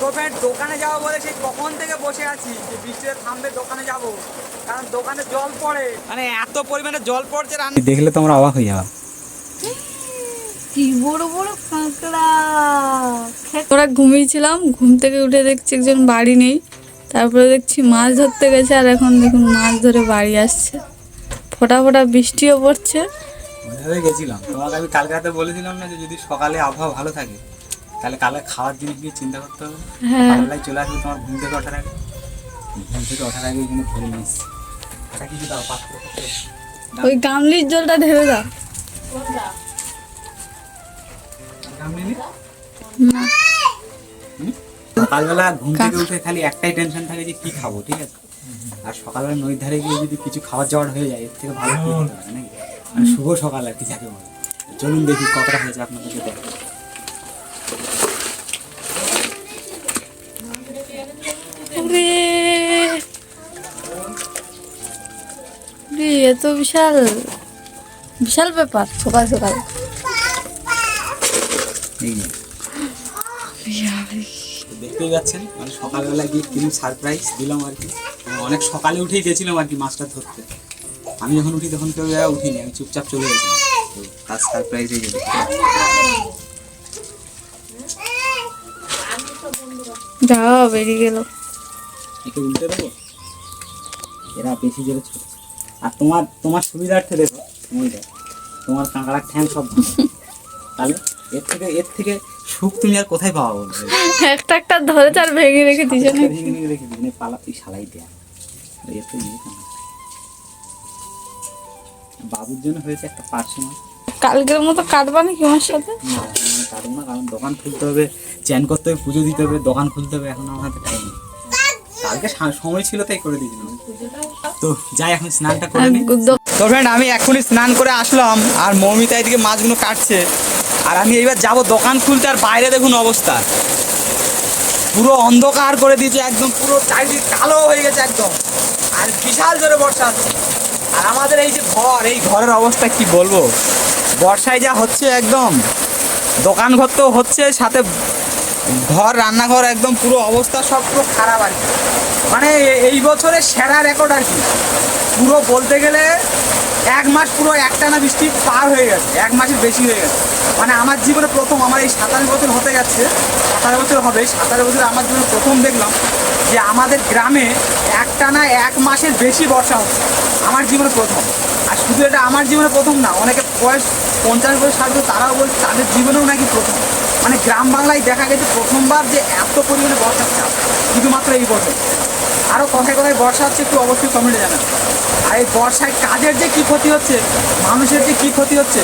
তো ফ্রেন্ড দোকানে যাব বলে সেই কখন থেকে বসে আছি যে বৃষ্টিতে থামবে দোকানে যাব। কারণ দোকানে জল পড়ে। মানে এত পরিমাণে জল পড়ছে রান্না দেখলে তোমরা অবাক হয়ে যাবা। কি? বড় বড় কাঁকড়া ওরা ঘুমিয়েছিলাম ঘুম থেকে উঠে দেখছি একজন বাড়ি নেই। তারপরে দেখছি মাছ ধরতে গেছে আর এখন দেখুন মাছ ধরে বাড়ি আসছে। ফোটা ফোটা বৃষ্টিও পড়ছে। গেছিলাম। তোমাকে আমি কালকে রাতে বলেছিলাম না যে যদি সকালে আবহাওয়া ভালো থাকে তাহলে কালকে খাওয়ার জিনিস নিয়ে চিন্তা করতে হবে। হ্যাঁ। চলে আসবে তোমার ঘুম থেকে ওঠার আগে। ঘুম থেকে ওঠার আগে কিন্তু ধরে নিস এটা কিছু দাও পাত্র ওই গামলির জলটা ঢেলে দাও। সকালবেলা ঘুম থেকে উঠে খালি একটাই টেনশন থাকে যে কি খাব ঠিক আছে? আর সকালবেলা নদীর ধারে গিয়ে যদি কিছু খাবার জোগাড় হয়ে যায় এর থেকে ভালো কি হতে পারে নাকি? মানে শুভ সকাল আর কি যাকে বলে। চলুন দেখি কতটা হয়েছে আপনাদেরকে দেখো। এ তো বিশাল বিশাল ব্যাপার সকাল সকাল। দেখতেই পাচ্ছেন মানে সকালবেলা গিয়ে কিরম সারপ্রাইজ দিলাম আর কি। মানে অনেক সকালে উঠেই গেছিলাম আর কি মাছটা ধরতে। আমি যখন উঠি তখন কেউ উঠিনি আমি চুপচাপ চলে গেছিলাম। তো তার সারপ্রাইজ যাও বেরিয়ে গেল। একটু উল্টে দেবো? এরা বেশি জোরে ছুটছে। আর তোমার তোমার সুবিধার্থে দেখো মহিলা তোমার কাঁকড়ার ঠ্যাং সব তাহলে এর থেকে এর থেকে সুখ তুমি আর কোথায় পাওয়া বলবে একটা একটা ধরে চার ভেঙে রেখে দিয়েছে ভেঙে ভেঙে রেখে দিই পালা তুই সালাই দেয়া। এর তো নিয়ে বাবুর জন্য হয়েছে একটা পার্সে মাছ কালকের মতো কাটবা নাকি আমার সাথে? না, আমি না কারণ দোকান খুলতে হবে চ্যান করতে হবে পুজো দিতে হবে দোকান খুলতে হবে এখন আমার হাতে টাইম নেই। কালকে সময় ছিল তাই করে দিয়েছিলাম। তো যাই এখন স্নানটা করে নিই তো ফ্রেন্ড আমি এখনই স্নান করে আসলাম আর মৌমিতা এদিকে মাছগুলো কাটছে। আর আমি এইবার যাব দোকান খুলতে আর বাইরে দেখুন অবস্থা। পুরো অন্ধকার করে দিয়েছে একদম পুরো চারিদিকে কালো হয়ে গেছে একদম। আর বিশাল জোরে বর্ষা হচ্ছে। আর আমাদের এই যে ঘর এই ঘরের অবস্থা কি বলব? বর্ষায় যা হচ্ছে একদম দোকান ঘর তো হচ্ছে সাথে ঘর, রান্নাঘর, একদম পুরো অবস্থা সব পুরো খারাপ আর কি। মানে এই বছরের সেরা রেকর্ড আর কি। পুরো বলতে গেলে এক মাস পুরো একটানা বৃষ্টি পার হয়ে গেছে, এক মাসের বেশি হয়ে গেছে। মানে আমার জীবনে প্রথম, আমার এই সাতাশ বছর হতে যাচ্ছে সাতাশ বছর হবে সাতাশ বছর আমার জীবনে প্রথম দেখলাম যে আমাদের গ্রামে একটানা এক মাসের বেশি বর্ষা হচ্ছে, আমার জীবনে প্রথম। আর শুধু এটা আমার জীবনে প্রথম না, অনেকে বয়স পঞ্চাশ বছর ষাট বছর তারাও বলছে তাদের জীবনেও নাকি প্রথম। মানে গ্রাম বাংলায় দেখা গেছে প্রথমবার যে এত পরিমাণে বর্ষার চাপ শুধুমাত্র এই বছর। আরও কথায় কোথায় বর্ষা হচ্ছে, একটু অবশ্যই কমেন্টে জানান আর এই বর্ষায় কাজের যে কী ক্ষতি হচ্ছে, মানুষের যে কী ক্ষতি হচ্ছে,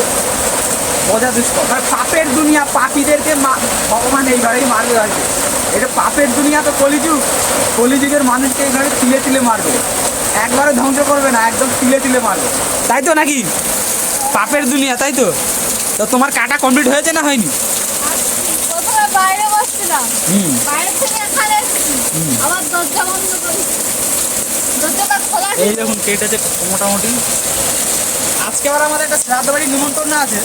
বোঝা দুষ্কর। মানে পাপের দুনিয়া পাপীদেরকে ভগবান এইভাবেই মারবে কি এটা পাপের দুনিয়া তো কলিযুগ। কলিযুগের মানুষকে এইভাবে তিলে তিলে মারবে। একবারে ধ্বংস করবে না, একদম তিলে তিলে মারবে। তাই তো নাকি? পাপের দুনিয়া, তাই তো? তো তোমার কাটা কমপ্লিট হয়েছে না হয়নি? বাইরে বসছিলাম বাইরে থেকে এখানে এসেছি। আবার দরজা বন্ধ করি। দরজাটা খোলা এই দেখুন কেটেছে মোটামুটি। আজকে আবার আমাদের একটা শ্রাদ্ধ বাড়ির নিমন্ত্রণ আছে।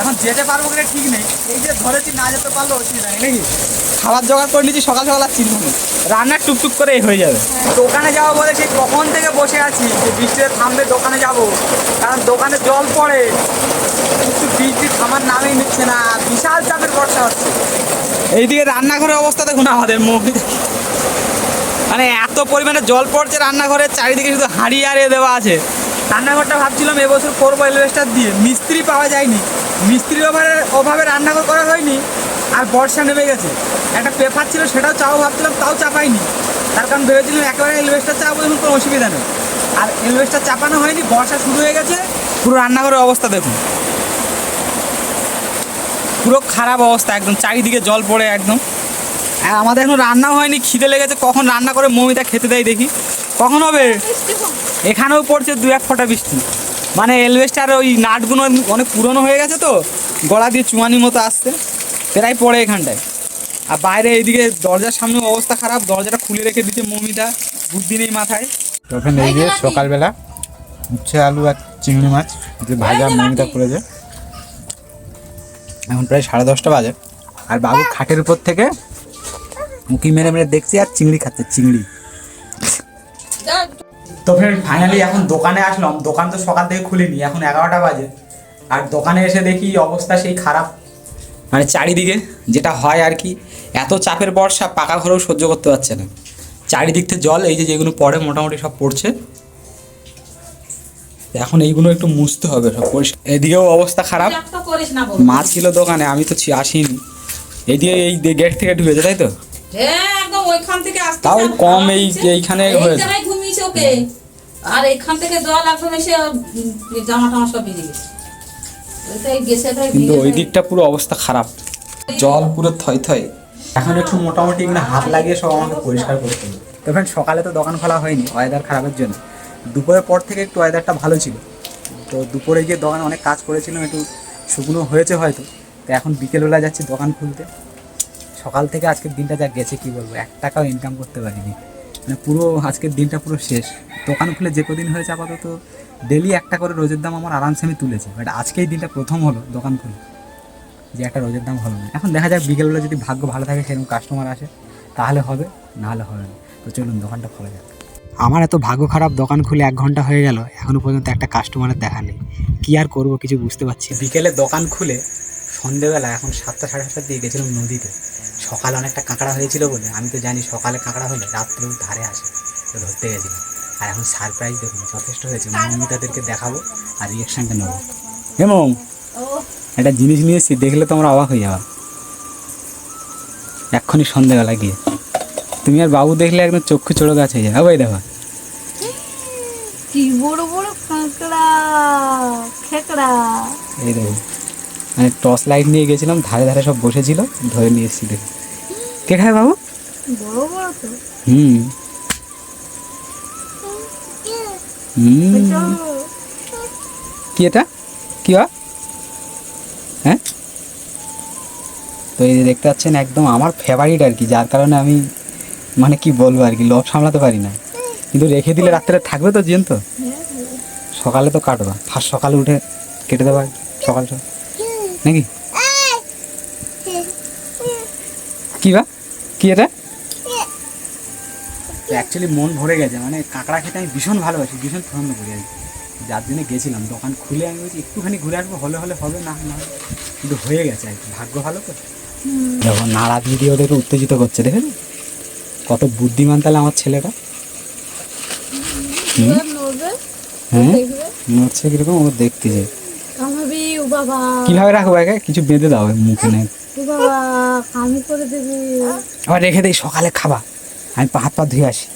এখন যেতে পারব কিনা ঠিক নেই। এই যে ধরেছি না যেতে পারল অসুবিধা নেই, নাকি? খাবার জোগাড় করে নিয়েছি, সকাল সকাল না। রান্নার টুকটুক করে হয়ে যাবে। দোকানে যাব বলে সেই কখন থেকে বসে আছি, যে বৃষ্টিতে থামবে দোকানে যাব। কারণ দোকানে জল পড়ে। কিন্তু বৃষ্টি থামার নামেই নিচ্ছে না, বিশাল চাপের বর্ষা হচ্ছে। এইদিকে রান্নাঘরের অবস্থা দেখুন আমাদের মুখ। মানে এত পরিমাণে জল পড়ছে রান্নাঘরের, চারিদিকে শুধু হাঁড়ি এ দেওয়া আছে। রান্নাঘরটা ভাবছিলাম এবছর করব এলভেস্টার দিয়ে। মিস্ত্রি পাওয়া যায়নি। মিস্ত্রির অভাবে অভাবে রান্নাঘর করা হয়নি আর বর্ষা নেমে গেছে। একটা পেপার ছিল সেটাও চাও ভাবছিলাম তাও চাপাইনি। তার কারণ ভেবেছিলাম একেবারে এলভেস্টার চাপাবো দেখুন কোনো অসুবিধা নেই। আর এলভেস্টার চাপানো হয়নি বর্ষা শুরু হয়ে গেছে পুরো রান্নাঘরের অবস্থা দেখুন। পুরো খারাপ অবস্থা একদম চারিদিকে জল পড়ে একদম। আর আমাদের এখন রান্নাও হয়নি খিদে লেগেছে কখন রান্না করে মমিতা খেতে দেয় দেখি। কখন হবে? এখানেও পড়ছে দু এক ফোঁটা বৃষ্টি। মানে এলভেস্টার ওই নাটগুলো অনেক পুরনো হয়ে গেছে তো গলা দিয়ে চুয়ানি মতো আসতে প্রায় পড়ে এখানটায়। আর বাইরে এইদিকে দরজার সামনে অবস্থা খারাপ দরজাটা খুলে রেখে দিচ্ছে মমিটা বুদ্ধি নেই মাথায়। তখন এই যে সকালবেলা উচ্ছে আলু আর চিংড়ি মাছ যে ভাজা মমিতা করেছে। এখন প্রায় সাড়ে দশটা বাজে। আর বাবু খাটের উপর থেকে মুখি মেরে মেরে দেখছি আর চিংড়ি খাচ্ছে চিংড়ি। তো ফ্রেন্ড ফাইনালি এখন দোকানে আসলাম। দোকান তো সকাল থেকে খুলিনি এখন এগারোটা বাজে। আর দোকানে এসে দেখি অবস্থা সেই খারাপ। মানে চারিদিকে যেটা হয় আর কি এত চাপের বর্ষা পাকা ঘরেও সহ্য করতে পারছে না। চারিদিক থেকে জল এই যে যেগুলো পড়ে মোটামুটি সব পড়ছে। এখন এইগুলো একটু মুছতে হবে সব পরিষ্কার। এদিকেও অবস্থা খারাপ। মাছ ছিল দোকানে আমি তো আসিনি। এইদিকে এই গেট থেকে ঢুকেছে তাই তো? হ্যাঁ তাও কম এই-। এইখানে হয়েছে। ওকে। আর এখান থেকে জল একদম এসে জামা টামা সব ভিজে গেছে। কিন্তু ওই দিকটা পুরো অবস্থা খারাপ। জল পুরো থই থই। এখন একটু মোটামুটি এখানে হাত লাগিয়ে সব আমাকে পরিষ্কার করতে হবে। তো ফ্রেন্ড সকালে তো দোকান খোলা হয়নি ওয়েদার খারাপের জন্য। দুপুরের পর থেকে একটু ওয়েদারটা ভালো ছিল। তো দুপুরে গিয়ে দোকানে অনেক কাজ করেছিলাম একটু শুকনো হয়েছে হয়তো। তো এখন বিকেলবেলা যাচ্ছি দোকান খুলতে। সকাল থেকে আজকের দিনটা যা গেছে কি বলব? এক টাকাও ইনকাম করতে পারিনি। মানে পুরো আজকের দিনটা পুরো শেষ। দোকান খুলে যে কদিন হয়েছে আপাতত ডেলি একটা করে রোজের দাম আমার আরামসে আমি তুলেছি। বাট আজকেই দিনটা প্রথম হলো দোকান খুলে, যে একটা রোজের দাম হলো না। এখন দেখা যাক বিকেলবেলা যদি ভাগ্য ভালো থাকে, সেরকম কাস্টমার আসে, তাহলে হবে নাহলে হবে না। তো চলুন দোকানটা খোলা যাক। আমার এত ভাগ্য খারাপ দোকান খুলে এক ঘণ্টা হয়ে গেল এখনও পর্যন্ত একটা কাস্টমারের দেখা নেই। কি আর করব কিছু বুঝতে পারছি বিকেলে দোকান খুলে সন্ধেবেলা, এখন সাতটা সাড়ে সাতটার দিকে গেছিলাম নদীতে। সকালে অনেকটা কাঁকড়া হয়েছিল বলে আমি তো জানি সকালে কাঁকড়া হলে রাত্রেও ধারে আসে তো ধরতে গেছিলাম আর এখন সারপ্রাইজ দেখুন যথেষ্ট হয়েছে। মৌমিতাদেরকে দেখাবো আর রিয়েকশনটা নেব। এবং একটা জিনিস নিয়ে এসেছি দেখলে তোমরা অবাক হয়ে যাবা। এক্ষুনি সন্ধ্যেবেলা গিয়ে। তুমি আর বাবু দেখলে একদম চক্ষু চড়ো গাছ হয়ে যাবে। ওই দেখো। কি বড় বড় কাঁকড়া খেকড়া। এই দেখো। মানে টর্চ লাইট নিয়ে গেছিলাম ধারে ধারে সব বসেছিল ধরে নিয়ে এসেছি দেখো কে খায় বাবু? হুম। কি এটা? কি হয় হ্যাঁ? তো এই দেখতে পাচ্ছেন একদম আমার ফেভারিট আর কি যার কারণে আমি মানে কি বলব আর কি লোভ সামলাতে পারি না। কিন্তু রেখে দিলে রাত্রে থাকবে তো জেন তো সকালে তো কাটবা। ফার্স্ট সকালে উঠে কেটে দেবা সকাল সকাল। নাকি? কি বা? কি এটা? অ্যাকচুয়ালি মন ভরে গেছে মানে কাঁকড়া খেতে আমি ভীষণ ভালোবাসি ভীষণ পছন্দ করি আর যার জন্য গেছিলাম দোকান খুলে আমি বলছি একটুখানি ঘুরে আসব হলে হলে হবে না না। কিন্তু হয়ে গেছে আর কি ভাগ্য ভালো তো। দেখো নাড়া দিদি ওদেরকে উত্তেজিত করছে দেখেন কত বুদ্ধিমান তাহলে আমার ছেলেটা। হুম হ্যাঁ? দেখবে। নড়ছে কীরকম ও দেখতেছে। কামাবি ও বাবা। কীভাবে রাখব একে? কিছু বেঁধে দাও মুখে নেই। বাবা কামি করে দেবে। আবার রেখে দেই সকালে খাবা। আমি পা হাত পা ধুয়ে আসি।